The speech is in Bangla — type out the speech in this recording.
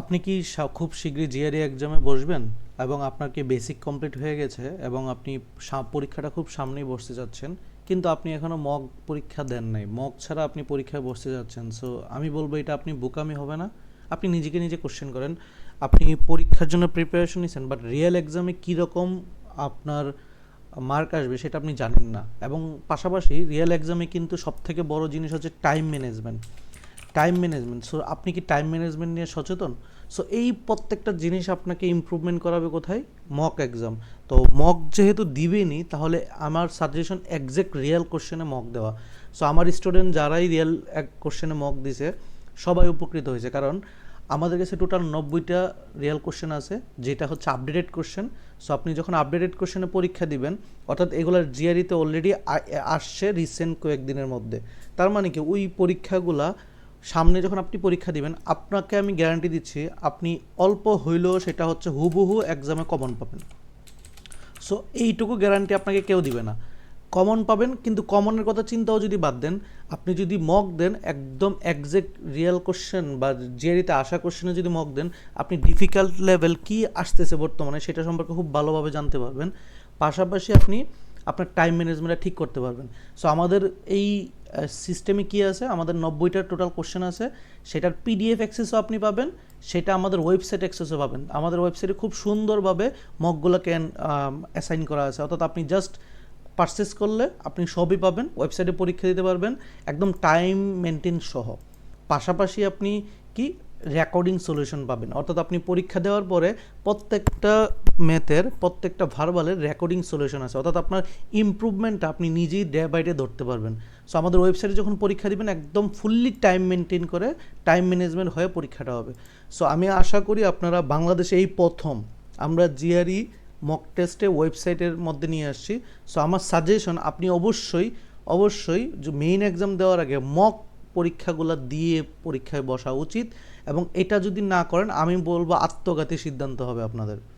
আপনি কি খুব শীঘ্রই জিআরই এক্সামে বসবেন? এবং আপনার কি বেসিক কমপ্লিট হয়ে গেছে? এবং আপনি পরীক্ষাটা খুব সামনেই বসতে যাচ্ছেন কিন্তু আপনি এখনও মক পরীক্ষা দেন নাই। মক ছাড়া আপনি পরীক্ষায় বসতে যাচ্ছেন। সো আমি বলব এটা আপনি বোকামি হবে না। আপনি নিজেকে নিজে কোশ্চেন করেন। আপনি পরীক্ষার জন্য প্রিপারেশন নিছেন বাট রিয়েল এক্সামে কীরকম আপনার মার্ক আসবে সেটা আপনি জানেন না। এবং পাশাপাশি রিয়েল এক্সামে কিন্তু সবথেকে বড় জিনিস হচ্ছে time management time management so আপনি কি টাইম ম্যানেজমেন্ট নিয়ে সচেতন? সো এই প্রত্যেকটা জিনিস আপনাকে ইমপ্রুভমেন্ট করাবে কোথায়? মক এক্সাম তো মক যেহেতু দিবেনি, তাহলে আমার সাজেশন একজ্যাক্ট রিয়েল কোশ্চেনে মক দেওয়া। সো আমার স্টুডেন্ট যারাই রিয়েল এক কোশ্চেনে মক দিছে, সবাই উপকৃত হয়েছে। কারণ আমাদের কাছে টোটাল নব্বইটা রিয়েল কোশ্চেন আছে, যেটা হচ্ছে আপডেটেড কোশ্চেন সো আপনি যখন আপডেটেড কোশ্চেনে পরীক্ষা দিবেন, অর্থাৎ এগুলোর জিআরিতে অলরেডি আসছে রিসেন্ট কয়েকদিনের মধ্যে। তার মানে কি? ওই পরীক্ষাগুলা সামনে যখন আপনি পরীক্ষা দিবেন, আপনাকে আমি গ্যারান্টি দিচ্ছি, আপনি অল্প হইলেও সেটা হচ্ছে হুবহু এক্সামে কমন পাবেন। সো এইটুকু গ্যারান্টি আপনাকে কেউ দিবে না। কমন পাবেন, কিন্তু কমনের কথা চিন্তাও যদি বাদ দেন, আপনি যদি মক দেন, একদম একজ্যাক্ট রিয়েল কোশ্চেন বা জিআরিতে আসা কোশ্চেনে যদি মক দেন, আপনি ডিফিকাল্ট লেভেল কি আসতেছে বর্তমানে সেটা সম্পর্কে খুব ভালোভাবে জানতে পারবেন। পাশাপাশি আপনি আপনার টাইম ম্যানেজমেন্টটা ঠিক করতে পারবেন। সো আমাদের এই সিস্টেমে কি আছে? আমাদের নব্বইটা টোটাল কোশ্চেন আছে। সেটার পিডিএফ অ্যাক্সেসও আপনি পাবেন। সেটা আমাদের ওয়েবসাইট অ্যাক্সেসও পাবেন। আমাদের ওয়েবসাইটে খুব সুন্দরভাবে মকগুলোকে অ্যাসাইন করা আছে। অর্থাৎ আপনি জাস্ট পারচেস করলে আপনি সবই পাবেন। ওয়েবসাইটে পরীক্ষা দিতে পারবেন। একদম টাইম মেনটেন সহ। পাশাপাশি আপনি কি? রেকর্ডিং সলিউশন পাবেন। অর্থাৎ আপনি পরীক্ষা দেওয়ার পরে প্রত্যেকটা ম্যাথের প্রত্যেকটা ভার্বালের রেকর্ডিং সলিউশন আছে। অর্থাৎ আপনার ইমপ্রুভমেন্টটা আপনি নিজেই ডে বাই ডে ধরতে পারবেন। সো আমাদের ওয়েবসাইটে যখন পরীক্ষা দিবেন, একদম ফুললি টাইম মেনটেন করে টাইম ম্যানেজমেন্ট হয়ে পরীক্ষাটা হবে। সো আমি আশা করি আপনারা বাংলাদেশে এই প্রথম আমরা জিআরই মক টেস্টে ওয়েবসাইটের মধ্যে নিয়ে আসছি। সো আমার সাজেশন আপনি অবশ্যই অবশ্যই মেইন এক্সাম দেওয়ার আগে মক পরীক্ষাগুলো দিয়ে পরীক্ষায় বসা উচিত এবং এটা যদি না করেন, আমি বলব আত্মঘাতী সিদ্ধান্ত হবে আপনাদের।